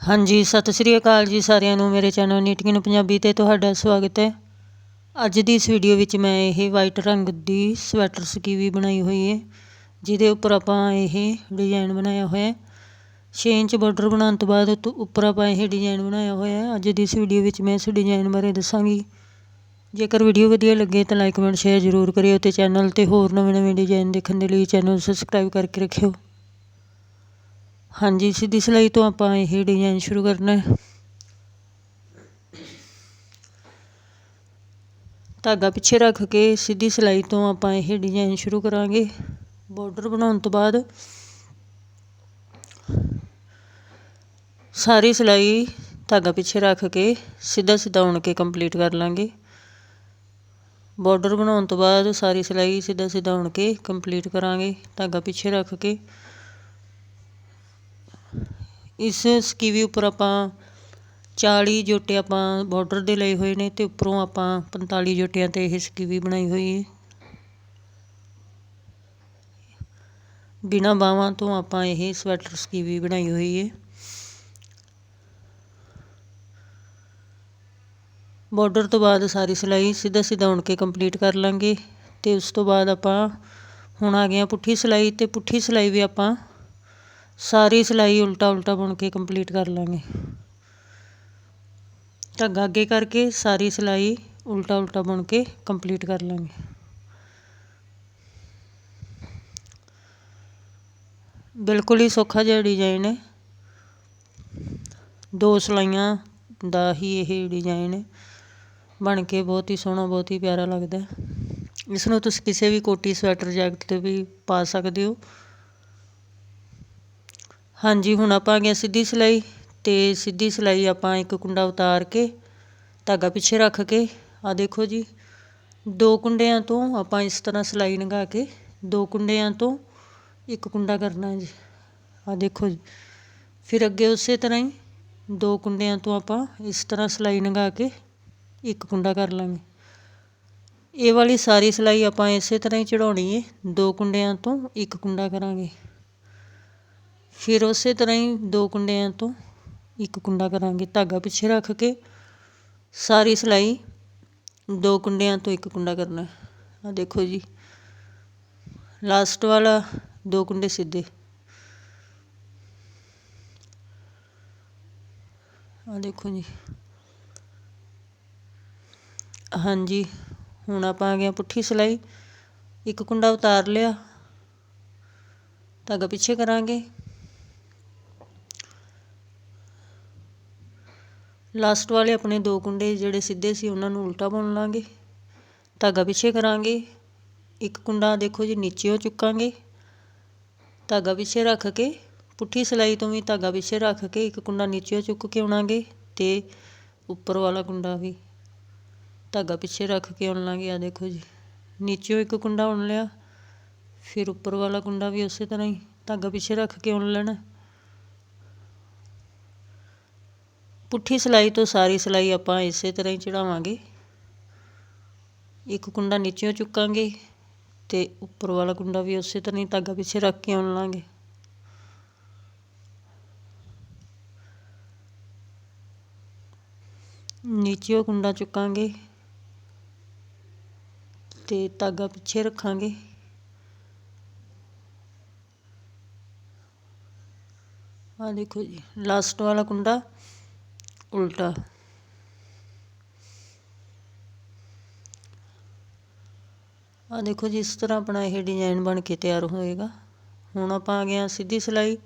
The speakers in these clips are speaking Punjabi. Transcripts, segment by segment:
ਹਾਂਜੀ, ਸਤਿ ਸ਼੍ਰੀ ਅਕਾਲ ਜੀ ਸਾਰਿਆਂ ਨੂੰ, ਮੇਰੇ ਚੈਨਲ ਨੀਟਿੰਗ ਪੰਜਾਬੀ ਤੇ ਤੁਹਾਡਾ ਸਵਾਗਤ ਹੈ। ਅੱਜ ਦੀ ਇਸ ਵੀਡੀਓ ਵਿੱਚ ਮੈਂ ਇਹ ਵਾਈਟ ਰੰਗ ਦੀ ਸਵੈਟਰ ਸਕੀਵੀ ਬਣਾਈ ਹੋਈ ਹੈ ਜਿਹਦੇ ਉੱਪਰ ਆਪਾਂ ਇਹ ਡਿਜ਼ਾਈਨ ਬਣਾਇਆ ਹੋਇਆ ਹੈ। 6 ਇੰਚ ਬਾਰਡਰ ਬਣਾਉਣ ਤੋਂ ਬਾਅਦ ਉਤੋਂ, ਉੱਪਰ ਆਪਾਂ ਇਹ ਡਿਜ਼ਾਈਨ ਬਣਾਇਆ ਹੋਇਆ ਹੈ। ਅੱਜ ਦੀ ਇਸ ਵੀਡੀਓ ਵਿੱਚ ਮੈਂ ਇਸ ਡਿਜ਼ਾਈਨ ਬਾਰੇ ਦੱਸਾਂਗੀ। ਜੇਕਰ ਵੀਡੀਓ ਵਧੀਆ ਲੱਗੇ ਤਾਂ ਲਾਈਕ ਕਮੈਂਟ ਸ਼ੇਅਰ ਜ਼ਰੂਰ ਕਰਿਓ ਤੇ ਚੈਨਲ ਤੇ ਹੋਰ ਨਵੇਂ ਨਵੇਂ ਡਿਜ਼ਾਈਨ ਦੇਖਣ ਦੇ ਲਈ ਚੈਨਲ ਸਬਸਕ੍ਰਾਈਬ ਕਰਕੇ ਰੱਖਿਓ। ਹਾਂਜੀ, ਸਿੱਧੀ ਸਿਲਾਈ ਤੋਂ ਆਪਾਂ ਇਹ ਡਿਜ਼ਾਈਨ ਸ਼ੁਰੂ ਕਰਨਾ ਹੈ। ਧਾਗਾ ਪਿੱਛੇ ਰੱਖ ਕੇ ਸਿੱਧੀ ਸਿਲਾਈ ਤੋਂ ਆਪਾਂ ਇਹ ਡਿਜ਼ਾਈਨ ਸ਼ੁਰੂ ਕਰਾਂਗੇ। ਬਾਰਡਰ ਬਣਾਉਣ ਤੋਂ ਬਾਅਦ ਸਾਰੀ ਸਿਲਾਈ ਧਾਗਾ ਪਿੱਛੇ ਰੱਖ ਕੇ ਸਿੱਧਾ ਸਿੱਧਾ ਉਣ ਕੇ ਕੰਪਲੀਟ ਕਰ ਲਾਂਗੇ। ਬਾਰਡਰ ਬਣਾਉਣ ਤੋਂ ਬਾਅਦ ਸਾਰੀ ਸਿਲਾਈ ਸਿੱਧਾ ਸਿੱਧਾ ਉਣ ਕੇ ਕੰਪਲੀਟ ਕਰਾਂਗੇ। ਧਾਗਾ ਪਿੱਛੇ ਰੱਖ ਕੇ ਇਸ ਸਕੀਵੀ ਉੱਪਰ ਆਪਾਂ 40 ਜੋਟੇ ਆਪਾਂ ਬਾਰਡਰ ਦੇ ਲਏ ਹੋਏ ਨੇ ਅਤੇ ਉੱਪਰੋਂ ਆਪਾਂ 45 ਜੋਟਿਆਂ ਤੇ ਇਹ ਸਕੀਵੀ ਬਣਾਈ ਹੋਈ ਹੈ। ਬਿਨਾ ਬਾਹਾਂ ਤੋਂ ਆਪਾਂ ਇਹ ਸਵੈਟਰ ਸਕੀਵੀ ਬਣਾਈ ਹੋਈ ਹੈ। ਬਾਰਡਰ ਤੋਂ ਬਾਅਦ ਸਾਰੀ ਸਿਲਾਈ ਸਿੱਧਾ ਸਿੱਧਾ ਉਣ ਕੇ ਕੰਪਲੀਟ ਕਰ ਲਾਂਗੇ ਤੇ ਉਸ ਤੋਂ ਬਾਅਦ ਆਪਾਂ ਹੁਣ ਆ ਗਏ ਪੁੱਠੀ ਸਿਲਾਈ ਤੇ ਪੁੱਠੀ ਸਿਲਾਈ ਵੀ ਆਪਾਂ ਸਾਰੀ ਸਿਲਾਈ ਉਲਟਾ ਉਲਟਾ ਬੁਣ ਕੇ ਕੰਪਲੀਟ ਕਰ ਲਾਂਗੇ। ਧਾਗਾ ਅੱਗੇ ਕਰਕੇ ਸਾਰੀ ਸਿਲਾਈ ਉਲਟਾ ਉਲਟਾ ਬੁਣ ਕੇ ਕੰਪਲੀਟ ਕਰ ਲਾਂਗੇ। ਬਿਲਕੁਲ ਹੀ ਸੌਖਾ ਜਿਹਾ ਡਿਜ਼ਾਈਨ ਹੈ। ਦੋ ਸਲਾਈਆਂ ਦਾ ਹੀ ਇਹ ਡਿਜ਼ਾਈਨ ਹੈ। ਬਣ ਕੇ ਬਹੁਤ ਹੀ ਸੋਹਣਾ, ਬਹੁਤ ਹੀ ਪਿਆਰਾ ਲੱਗਦਾ ਇਸ ਨੂੰ ਤੁਸੀਂ ਕਿਸੇ ਵੀ ਕੋਟੀ, ਸਵੈਟਰ, ਜੈਕਟ ਤੇ ਵੀ ਪਾ ਸਕਦੇ ਹੋ। ਹਾਂਜੀ, ਹੁਣ ਆਪਾਂ ਆ ਗਏ ਸਿੱਧੀ ਸਿਲਾਈ ਤੇ ਸਿੱਧੀ ਸਿਲਾਈ ਆਪਾਂ ਇੱਕ ਕੁੰਡਾ ਉਤਾਰ ਕੇ, ਧਾਗਾ ਪਿੱਛੇ ਰੱਖ ਕੇ ਆ ਦੇਖੋ ਜੀ, ਦੋ ਕੁੰਡਿਆਂ ਤੋਂ ਆਪਾਂ ਇਸ ਤਰ੍ਹਾਂ ਸਿਲਾਈ ਲੰਘਾ ਕੇ, ਦੋ ਕੁੰਡਿਆਂ ਤੋਂ ਇੱਕ ਕੁੰਡਾ ਕਰਨਾ ਜੀ। ਆ ਦੇਖੋ ਜੀ, ਫਿਰ ਅੱਗੇ ਉਸੇ ਤਰ੍ਹਾਂ ਹੀ ਦੋ ਕੁੰਡਿਆਂ ਤੋਂ ਆਪਾਂ ਇਸ ਤਰ੍ਹਾਂ ਸਿਲਾਈ ਲੰਘਾ ਕੇ ਇੱਕ ਕੁੰਡਾ ਕਰ ਲਾਂਗੇ। ਇਹ ਵਾਲੀ ਸਾਰੀ ਸਿਲਾਈ ਆਪਾਂ ਇਸੇ ਤਰ੍ਹਾਂ ਹੀ ਚੜਾਉਣੀ ਹੈ, ਦੋ ਕੁੰਡਿਆਂ ਤੋਂ ਇੱਕ ਕੁੰਡਾ ਕਰਾਂਗੇ। ਫਿਰ ਉਸੇ ਤਰ੍ਹਾਂ ਹੀ ਦੋ ਕੁੰਡਿਆਂ ਤੋਂ ਇੱਕ ਕੁੰਡਾ ਕਰਾਂਗੇ ਧਾਗਾ ਪਿੱਛੇ ਰੱਖ ਕੇ ਸਾਰੀ ਸਿਲਾਈ ਦੋ ਕੁੰਡਿਆਂ ਤੋਂ ਇੱਕ ਕੁੰਡਾ ਕਰਨਾ ਆ ਦੇਖੋ ਜੀ ਲਾਸਟ ਵਾਲਾ ਦੋ ਕੁੰਡੇ ਸਿੱਧੇ ਆ ਦੇਖੋ ਜੀ ਹਾਂਜੀ ਹੁਣ ਆਪਾਂ ਆ ਗਏ ਪੁੱਠੀ ਸਿਲਾਈ ਇੱਕ ਕੁੰਡਾ ਉਤਾਰ ਲਿਆ ਧਾਗਾ ਪਿੱਛੇ ਕਰਾਂਗੇ ਲਾਸਟ ਵਾਲੇ ਆਪਣੇ ਦੋ ਕੁੰਡੇ ਜਿਹੜੇ ਸਿੱਧੇ ਸੀ, ਉਹਨਾਂ ਨੂੰ ਉਲਟਾ ਬੁਣ ਲਾਂਗੇ। ਧਾਗਾ ਪਿੱਛੇ ਕਰਾਂਗੇ। ਇੱਕ ਕੁੰਡਾ ਦੇਖੋ ਜੀ, ਨੀਚੇੋਂ ਚੁੱਕਾਂਗੇ। ਧਾਗਾ ਪਿੱਛੇ ਰੱਖ ਕੇ, ਪੁੱਠੀ ਸਿਲਾਈ ਤੋਂ ਵੀ ਧਾਗਾ ਪਿੱਛੇ ਰੱਖ ਕੇ ਇੱਕ ਕੁੰਡਾ ਨੀਚੇੋਂ ਚੁੱਕ ਕੇ ਆਉਣਾਗੇ ਤੇ ਉੱਪਰ ਵਾਲਾ ਕੁੰਡਾ ਵੀ ਧਾਗਾ ਪਿੱਛੇ ਰੱਖ ਕੇ ਆਉਣ ਲਾਂਗੇ। ਆ ਦੇਖੋ ਜੀ, ਨੀਚੇੋਂ ਇੱਕ ਕੁੰਡਾ ਆਉਣ ਲਿਆ, ਫਿਰ ਉੱਪਰ ਵਾਲਾ ਕੁੰਡਾ ਵੀ ਉਸੇ ਤਰ੍ਹਾਂ ਹੀ ਧਾਗਾ ਪਿੱਛੇ ਰੱਖ ਕੇ ਆਉਣ ਲੈਣਾ। ਪੁੱਠੀ ਸਿਲਾਈ ਤੋਂ ਸਾਰੀ ਸਿਲਾਈ ਆਪਾਂ ਇਸੇ ਤਰ੍ਹਾਂ ਹੀ ਚੜਾਵਾਂਗੇ। ਇੱਕ ਕੁੰਡਾ ਨੀਚੇੋਂ ਚੁੱਕਾਂਗੇ ਤੇ ਉੱਪਰ ਵਾਲਾ ਕੁੰਡਾ ਵੀ ਉਸੇ ਤਰ੍ਹਾਂ ਹੀ ਧਾਗਾ ਪਿੱਛੇ ਰੱਖ ਕੇ ਆਉਣ ਲਾਂਗੇ। ਨੀਚੇੋਂ ਕੁੰਡਾ ਚੁੱਕਾਂਗੇ ਤੇ ਧਾਗਾ ਪਿੱਛੇ ਰੱਖਾਂਗੇ। ਆ ਦੇਖੋ ਜੀ ਲਾਸਟ ਵਾਲਾ ਕੁੰਡਾ ਉਲਟਾ। ਆ ਦੇਖੋ ਜੀ, ਇਸ ਤਰ੍ਹਾਂ ਆਪਣਾ ਇਹ ਡਿਜ਼ਾਈਨ ਬਣ ਕੇ ਤਿਆਰ ਹੋਏਗਾ। ਹੁਣ ਆਪਾਂ ਆ ਗਏ ਸਿੱਧੀ ਸਿਲਾਈ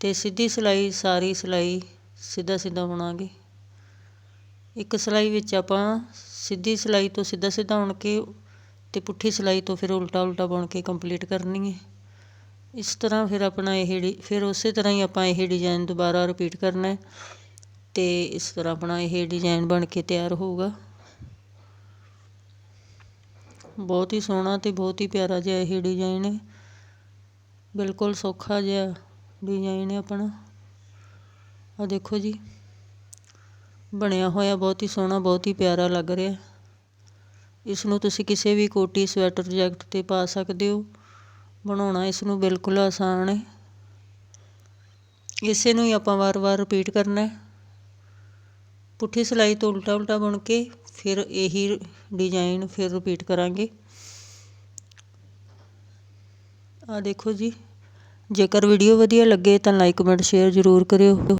ਤੇ ਸਿੱਧੀ ਸਿਲਾਈ, ਸਾਰੀ ਸਿਲਾਈ ਸਿੱਧਾ ਸਿੱਧਾ ਬਣਾਗੇ। ਇੱਕ ਸਿਲਾਈ ਵਿੱਚ ਆਪਾਂ ਸਿੱਧੀ ਸਿਲਾਈ ਤੋਂ ਸਿੱਧਾ ਸਿੱਧਾ ਬੁਣ ਕੇ ਤੇ ਪੁੱਠੀ ਸਿਲਾਈ ਤੋਂ ਫਿਰ ਉਲਟਾ ਉਲਟਾ ਬਣ ਕੇ ਕੰਪਲੀਟ ਕਰਨੀ ਹੈ। ਇਸ ਤਰ੍ਹਾਂ ਫਿਰ ਆਪਣਾ ਇਹ ਫਿਰ ਉਸੇ ਤਰ੍ਹਾਂ ਹੀ ਆਪਾਂ ਇਹ ਡਿਜ਼ਾਈਨ ਦੁਬਾਰਾ ਰਿਪੀਟ ਕਰਨਾ ਹੈ। ਅਤੇ ਇਸ ਤਰ੍ਹਾਂ ਆਪਣਾ ਇਹ ਡਿਜ਼ਾਇਨ ਬਣ ਕੇ ਤਿਆਰ ਹੋਊਗਾ। ਬਹੁਤ ਹੀ ਸੋਹਣਾ ਅਤੇ ਬਹੁਤ ਹੀ ਪਿਆਰਾ ਜਿਹਾ ਇਹ ਡਿਜ਼ਾਇਨ ਹੈ। ਬਿਲਕੁਲ ਸੌਖਾ ਜਿਹਾ ਡਿਜ਼ਾਇਨ ਹੈ ਆਪਣਾ। ਆ ਦੇਖੋ ਜੀ, ਬਣਿਆ ਹੋਇਆ ਬਹੁਤ ਹੀ ਸੋਹਣਾ, ਬਹੁਤ ਹੀ ਪਿਆਰਾ ਲੱਗ ਰਿਹਾ। ਇਸ ਨੂੰ ਤੁਸੀਂ ਕਿਸੇ ਵੀ ਕੋਟੀ, ਸਵੈਟਰ, ਜੈਕਟ ਤੇ ਪਾ ਸਕਦੇ ਹੋ। ਬਣਾਉਣਾ ਇਸ ਨੂੰ ਬਿਲਕੁਲ ਆਸਾਨ ਹੈ। ਇਸੇ ਨੂੰ ਹੀ ਆਪਾਂ ਵਾਰ-ਵਾਰ ਰਿਪੀਟ ਕਰਨਾ ਹੈ। ਪੁੱਠੀ ਸਿਲਾਈ ਤੋਂ ਉਲਟਾ ਉਲਟਾ ਬੁਣ ਕੇ ਫਿਰ ਇਹੀ ਡਿਜ਼ਾਈਨ ਫਿਰ ਰਿਪੀਟ ਕਰਾਂਗੇ। ਆ ਦੇਖੋ ਜੀ, ਜੇਕਰ ਵੀਡੀਓ ਵਧੀਆ ਲੱਗੇ ਤਾਂ ਲਾਈਕ ਕਮੈਂਟ ਸ਼ੇਅਰ ਜ਼ਰੂਰ ਕਰਿਓ।